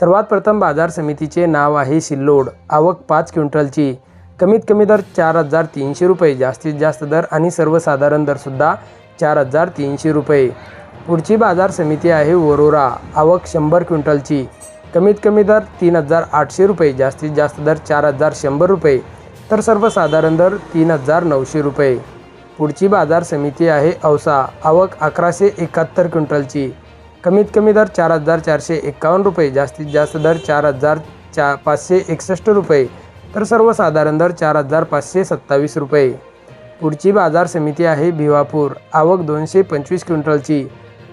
सर्वात प्रथम बाजार समितीचे नाव आहे सिल्लोड. आवक पाच क्विंटलची. कमीत कमी दर चार हजार तीनशे रुपये जास्तीत जास्त दर आणि सर्वसाधारण दरसुद्धा चार हजार तीनशे रुपये. पुढची बाजार समिती आहे वरोरा. आवक शंभर क्विंटलची. कमीत कमी दर तीन हजार आठशे रुपये जास्तीत जास्त दर चार हजार शंभर रुपये. तर सर्वसाधारण दर तीन हजार नऊशे रुपये. पुढची बाजार समिती आहे औसा. आवक अकराशे एकाहत्तर क्विंटलची. कमीत कमी दर चार हजार चारशे एक्कावन्न रुपये जास्तीत जास्त दर चार हजार चा पाचशे एकसष्ट रुपये तर सर्वसाधारण दर चार हजार पाचशे सत्तावीस रुपये. पुढची बाजार समिती आहे भिवापूर आवक दोनशे पंचवीस क्विंटलची.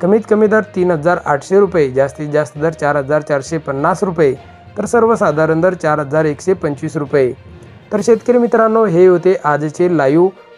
कमीत कमी दर तीन हजार आठशे रुपये जास्तीत जास्त दर चार हजार चारशे पन्नास रुपये तर सर्वसाधारण दर चार हजार एकशे पंचवीस रुपये. तर शेतकरी मित्रांनो हे होते आजचे लाईव्ह